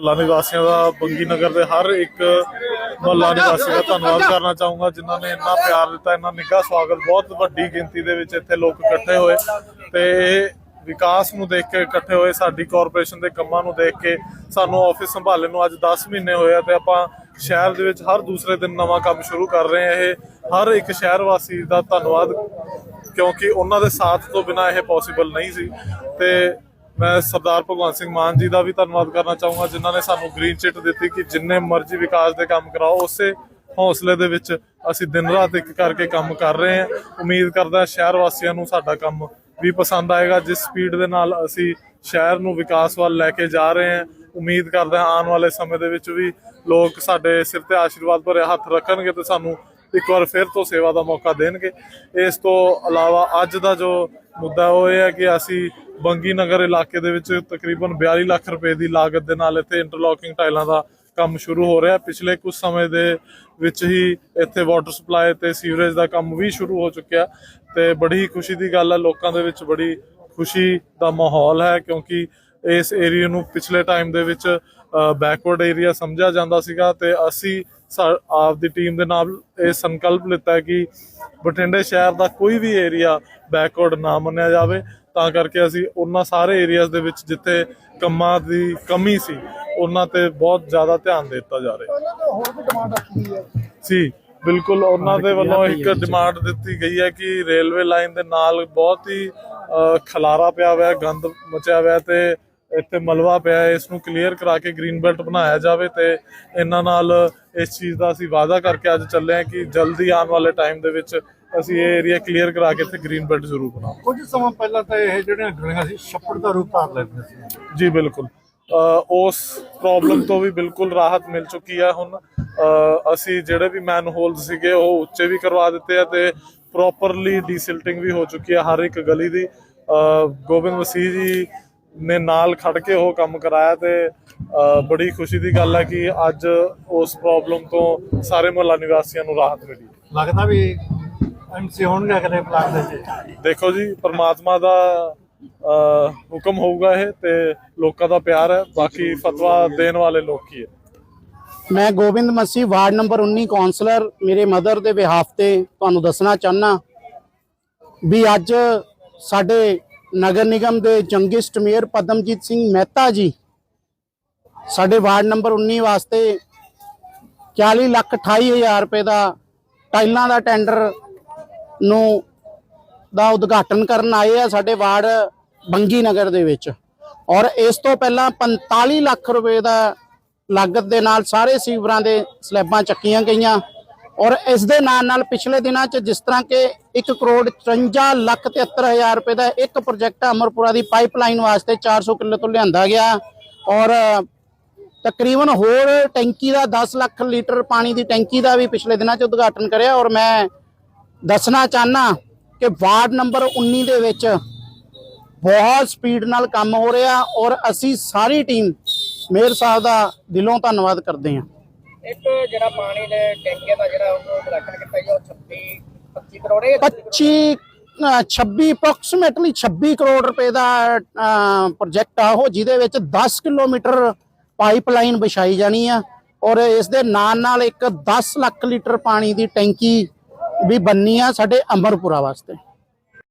ਮੁਹੱਲਾ ਨਿਵਾਸੀਆਂ ਦਾ ਬੰਗੀ ਨਗਰ ਦੇ ਹਰ ਇੱਕ ਮੁਹੱਲਾ ਨਿਵਾਸੀ ਦਾ ਧੰਨਵਾਦ ਕਰਨਾ ਚਾਹੂੰਗਾ, ਜਿਨ੍ਹਾਂ ਨੇ ਇੰਨਾ ਪਿਆਰ ਦਿੱਤਾ, ਇੰਨਾ ਨਿੱਘਾ ਸਵਾਗਤ, ਬਹੁਤ ਵੱਡੀ ਗਿਣਤੀ ਦੇ ਵਿੱਚ ਇੱਥੇ ਲੋਕ ਇਕੱਠੇ ਹੋਏ ਤੇ ਇਹ ਵਿਕਾਸ ਨੂੰ ਦੇਖ ਕੇ ਇਕੱਠੇ ਹੋਏ, ਸਾਡੀ ਕਾਰਪੋਰੇਸ਼ਨ ਦੇ ਕੰਮਾਂ ਨੂੰ ਦੇਖ ਕੇ ਸਾਨੂੰ ਆਫਿਸ ਸੰਭਾਲਣ ਨੂੰ ਅੱਜ 10 ਮਹੀਨੇ ਹੋਏ ਆ ਤੇ ਆਪਾਂ ਸ਼ਹਿਰ ਦੇ ਵਿੱਚ ਹਰ ਦੂਸਰੇ ਦਿਨ ਨਵਾਂ ਕੰਮ ਸ਼ੁਰੂ ਕਰ ਰਹੇ ਹਾਂ। ਇਹ ਹਰ ਇੱਕ ਸ਼ਹਿਰ ਵਾਸੀ ਦਾ ਧੰਨਵਾਦ, ਕਿਉਂਕਿ ਉਹਨਾਂ ਦੇ ਸਾਥ ਤੋਂ ਬਿਨਾ ਇਹ ਪੋਸੀਬਲ ਨਹੀਂ ਸੀ ਤੇ ਮੈਂ ਸਰਦਾਰ ਭਗਵੰਤ ਸਿੰਘ ਮਾਨ ਜੀ ਦਾ ਵੀ ਧੰਨਵਾਦ ਕਰਨਾ ਚਾਹੂੰਗਾ, ਜਿਨ੍ਹਾਂ ਨੇ ਸਾਨੂੰ ਗ੍ਰੀਨ ਚਿੱਟ ਦਿੱਤੀ ਕਿ ਜਿੰਨੇ ਮਰਜ਼ੀ ਵਿਕਾਸ ਦੇ ਕੰਮ ਕਰਾਓ, ਉਸੇ ਹੌਸਲੇ ਦੇ ਵਿੱਚ ਅਸੀਂ ਦਿਨ ਰਾਤ ਇੱਕ ਕਰਕੇ ਕੰਮ ਕਰ ਰਹੇ ਹਾਂ। ਉਮੀਦ ਕਰਦਾ ਸ਼ਹਿਰ ਵਾਸੀਆਂ ਨੂੰ ਸਾਡਾ ਕੰਮ ਵੀ ਪਸੰਦ ਆਏਗਾ, ਜਿਸ ਸਪੀਡ ਦੇ ਨਾਲ ਅਸੀਂ ਸ਼ਹਿਰ ਨੂੰ ਵਿਕਾਸ ਵੱਲ ਲੈ ਕੇ ਜਾ ਰਹੇ ਹਾਂ। ਉਮੀਦ ਕਰਦਾ ਆਉਣ ਵਾਲੇ ਸਮੇਂ ਦੇ ਵਿੱਚ ਵੀ ਲੋਕ ਸਾਡੇ ਸਿਰ ਤੇ ਆਸ਼ੀਰਵਾਦ ਭਰੇ ਹੱਥ ਰੱਖਣਗੇ ਤੇ ਸਾਨੂੰ ਇੱਕ ਵਾਰ ਫਿਰ ਤੋਂ ਸੇਵਾ ਦਾ ਮੌਕਾ ਦੇਣਗੇ। ਇਸ ਤੋਂ ਇਲਾਵਾ ਅੱਜ ਦਾ ਜੋ ਮੁੱਦਾ ਉਹ ਇਹ ਹੈ ਕਿ ਅਸੀਂ ਬੰਗੀ ਨਗਰ ਇਲਾਕੇ ਦੇ ਵਿੱਚ ਤਕਰੀਬਨ 42 ਲੱਖ ਰੁਪਏ ਦੀ ਲਾਗਤ ਦੇ ਨਾਲ ਇੱਥੇ ਇੰਟਰਲੋਕਿੰਗ ਟਾਈਲਾਂ ਦਾ ਕੰਮ ਸ਼ੁਰੂ ਹੋ ਰਿਹਾ ਪਿਛਲੇ ਕੁਝ ਸਮੇਂ ਦੇ ਵਿੱਚ ਹੀ ਇੱਥੇ ਵਾਟਰ ਸਪਲਾਈ ਤੇ ਸੀਵਰੇਜ ਦਾ ਕੰਮ ਵੀ ਸ਼ੁਰੂ ਹੋ ਚੁੱਕਿਆ ਤੇ ਬੜੀ ਖੁਸ਼ੀ ਦੀ ਗੱਲ ਹੈ। ਲੋਕਾਂ ਦੇ ਵਿੱਚ ਬੜੀ ਖੁਸ਼ੀ ਦਾ ਮਾਹੌਲ ਹੈ ਕਿਉਂਕਿ ਇਸ ਏਰੀਆ ਨੂੰ ਪਿਛਲੇ ਟਾਈਮ ਦੇ ਵਿੱਚ ਬੈਕਵਰਡ ਏਰੀਆ ਸਮਝਿਆ ਜਾਂਦਾ ਸੀਗਾ ਤੇ ਅਸੀਂ ਸਾ- ਆਪ ਦੀ ਟੀਮ ਦੇ ਨਾਲ ਇਹ ਸੰਕਲਪ ਲਿੱਤਾ ਹੈ ਕਿ ਬਠਿੰਡੇ ਸ਼ਹਿਰ ਦਾ ਕੋਈ ਵੀ ਏਰੀਆ ਬੈਕਵਰਡ ਨਾ ਮੰਨਿਆ ਜਾਵੇ। ਤਾਂ ਕਰਕੇ ਅਸੀਂ ਉਹਨਾਂ ਸਾਰੇ ਏਰੀਆਜ਼ ਦੇ ਵਿੱਚ ਜਿੱਥੇ ਕੰਮਾਂ ਦੀ ਕਮੀ ਸੀ ਉਹਨਾਂ ਤੇ ਬਹੁਤ ਜ਼ਿਆਦਾ ਧਿਆਨ ਦਿੱਤਾ ਜਾ ਰਿਹਾ। ਉਹਨਾਂ ਨੇ ਹੋਰ ਵੀ ਡਿਮਾਂਡ ਰੱਖੀ ਹੈ। ਸੀ ਬਿਲਕੁਲ ਉਹਨਾਂ ਦੇ ਵੱਲੋਂ ਇੱਕ ਡਿਮਾਂਡ ਦਿੱਤੀ ਗਈ ਹੈ ਕਿ ਰੇਲਵੇ ਲਾਈਨ ਦੇ ਨਾਲ ਬਹੁਤ ਹੀ ਖਲਾਰਾ ਪਿਆ ਹੋਇਆ ਗੰਦ ਮਚਿਆ ਹੋਇਆ ਤੇ ਇੱਥੇ ਮਲਵਾ ਪਿਆ ਇਸ ਨੂੰ ਕਲੀਅਰ ਕਰਾ ਕੇ ਗ੍ਰੀਨ ਬੈਲਟ ਬਣਾਇਆ ਜਾਵੇ ਤੇ ਇਹਨਾਂ ਨਾਲ ਇਸ ਚੀਜ਼ ਦਾ ਅਸੀਂ ਵਾਅਦਾ ਕਰਕੇ ਅੱਜ ਚੱਲੇ ਹਾਂ ਕਿ ਜਲਦੀ ਆਉਣ ਵਾਲੇ ਟਾਈਮ ਦੇ ਵਿੱਚ ਅਸੀਂ ਇਹ ਏਰੀਆ ਕਲੀਅਰ ਕਰਾ ਕੇ ਇੱਥੇ ਗ੍ਰੀਨ ਬੈਲਟ ਜ਼ਰੂਰ ਬਣਾਵਾਂਗੇ ਕੁਝ ਸਮਾਂ ਪਹਿਲਾਂ ਤਾਂ ਇਹ ਜਿਹੜੀਆਂ ਗਲੀਆਂ ਸੀ ਛੱਪੜ ਦਾ ਰੂਪ ਧਾਰ ਲੈਂਦੀਆਂ ਸੀ। ਜੀ ਬਿਲਕੁਲ। ਉਸ ਪ੍ਰੋਬਲਮ ਤੋਂ ਵੀ ਬਿਲਕੁਲ ਰਾਹਤ ਮਿਲ ਚੁੱਕੀ ਹੈ ਹੁਣ। ਅਸੀਂ ਜਿਹੜੇ ਵੀ ਮੈਨ ਹੋਲ ਸੀਗੇ ਉਹ ਉੱਚੇ ਵੀ ਕਰਵਾ ਦਿੱਤੇ ਆ ਤੇ ਪ੍ਰੋਪਰਲੀ ਡੀਸਿਲਟਿੰਗ ਵੀ ਹੋ ਚੁੱਕੀ ਹੈ ਹਰ ਇੱਕ ਗਲੀ ਦੀ। ਗੋਬਿੰਦ ਮਸੀਹ ਜੀ ਨੇ ਨਾਲ ਖੜ ਕੇ ਉਹ ਕੰਮ ਕਰਾਇਆ ਤੇ ਬੜੀ ਖੁਸ਼ੀ ਦੀ ਗੱਲ ਹੈ ਕਿ ਅੱਜ ਉਸ ਪ੍ਰੋਬਲਮ ਤੋਂ ਸਾਰੇ ਮੁਹੱਲਾ ਨਿਵਾਸੀਆਂ ਨੂੰ ਰਾਹਤ ਮਿਲੀ। ਲੱਗਦਾ ਵੀ ਐਮਸੀ ਹੋਣਗੇ ਅਗਲੇ ਪਲਾਨ ਦੇ ਵਿੱਚ। ਦੇਖੋ ਜੀ ਪ੍ਰਮਾਤਮਾ ਦਾ ਹੁਕਮ ਹੋਊਗਾ ਇਹ ਤੇ ਲੋਕਾਂ ਦਾ ਪਿਆਰ ਹੈ ਬਾਕੀ ਫਤਵਾ ਦੇਣ ਵਾਲੇ ਲੋਕ ਹੀ ਹੈ। ਮੈਂ Gobind Massi ward number 19 councillor ਮੇਰੇ ਮਦਰ ਦੇ ਬਿਹਾਫ ਤੇ ਤੁਹਾਨੂੰ ਦੱਸਣਾ ਚਾਹਨਾ ਵੀ ਅੱਜ ਸਾਡੇ ਨਗਰ ਨਿਗਮ ਦੇ ਜੰਗਿਸਟ ਮੇਅਰ ਪਦਮਜੀਤ ਸਿੰਘ ਮਹਿਤਾ ਜੀ, ਸਾਡੇ ਵਾਰਡ ਨੰਬਰ 19 ਵਾਸਤੇ 40 ਲੱਖ 28 ਹਜ਼ਾਰ ਰੁਪਏ ਦਾ ਟਾਈਲਾਂ ਦਾ ਟੈਂਡਰ ਨੂੰ ਦਾ ਉਦਘਾਟਨ ਕਰਨ ਆਏ ਆ ਸਾਡੇ ਵਾਰਡ ਬੰਗੀ ਨਗਰ ਦੇ ਵਿੱਚ। ਔਰ ਇਸ ਤੋਂ ਪਹਿਲਾਂ 45 ਲੱਖ ਰੁਪਏ ਦਾ ਲਾਗਤ ਦੇ ਨਾਲ ਸਾਰੇ ਸੀਵਰਾਂ ਦੇ ਸਲੈਬਾਂ ਚੱਕੀਆਂ ਗਈਆਂ। ਔਰ ਇਸ ਦੇ ਨਾਲ ਨਾਲ ਪਿਛਲੇ ਦਿਨਾਂ 'ਚ ਜਿਸ ਤਰ੍ਹਾਂ ਕਿ 1 ਕਰੋੜ 53 ਲੱਖ 73 ਹਜ਼ਾਰ ਰੁਪਏ ਦਾ ਇੱਕ ਪ੍ਰੋਜੈਕਟ ਅਮਰਪੁਰਾ ਦੀ ਪਾਈਪਲਾਈਨ ਵਾਸਤੇ 400 ਕਿੱਲੇ ਤੋਂ ਲਿਆਂਦਾ ਗਿਆ। ਔਰ, ਤਕਰੀਬਨ ਹੋਰ ਟੈਂਕੀ ਦਾ 10 ਲੱਖ ਲੀਟਰ ਪਾਣੀ ਦੀ ਟੈਂਕੀ ਦਾ ਵੀ ਪਿਛਲੇ ਦਿਨਾਂ 'ਚ ਉਦਘਾਟਨ ਕਰਿਆ। ਔਰ ਮੈਂ ਦੱਸਣਾ ਚਾਹਨਾ ਕਿ ਵਾਰਡ ਨੰਬਰ 19 ਦੇ ਵਿੱਚ ਬਹੁਤ ਸਪੀਡ ਨਾਲ ਕੰਮ ਹੋ ਰਿਹਾ। ਔਰ ਅਸੀਂ ਸਾਰੀ ਟੀਮ ਮੇਅਰ ਸਾਹਿਬ ਦਾ ਦਿਲੋਂ ਧੰਨਵਾਦ ਕਰਦੇ ਹਾਂ। ਇੱਕ ਜਿਹੜਾ ਪਾਣੀ ਦੇ ਟੈਂਕੇ ਦਾ ਜਿਹੜਾ ਉਹਨੂੰ ਉਦਘਾਟਨ ਕੀਤਾ ਗਿਆ, ਉਹ 26 25 ਕਰੋੜ 25 26 ਅਪਰੋਕਸੀਮੇਟਲੀ 26 ਕਰੋੜ ਰੁਪਏ ਦਾ ਪ੍ਰੋਜੈਕਟ ਆ ਉਹ, ਜਿਹਦੇ ਵਿੱਚ 10 ਕਿਲੋਮੀਟਰ ਪਾਈਪਲਾਈਨ ਵਿਛਾਈ ਜਾਣੀ ਆ ਔਰ ਇਸ ਦੇ ਨਾਲ ਨਾਲ ਇੱਕ 10 ਲੱਖ ਲੀਟਰ ਪਾਣੀ ਦੀ ਟੈਂਕੀ ਵੀ ਬੰਨੀ ਆ ਸਾਡੇ ਅਮਰਪੁਰਾ ਵਾਸਤੇ।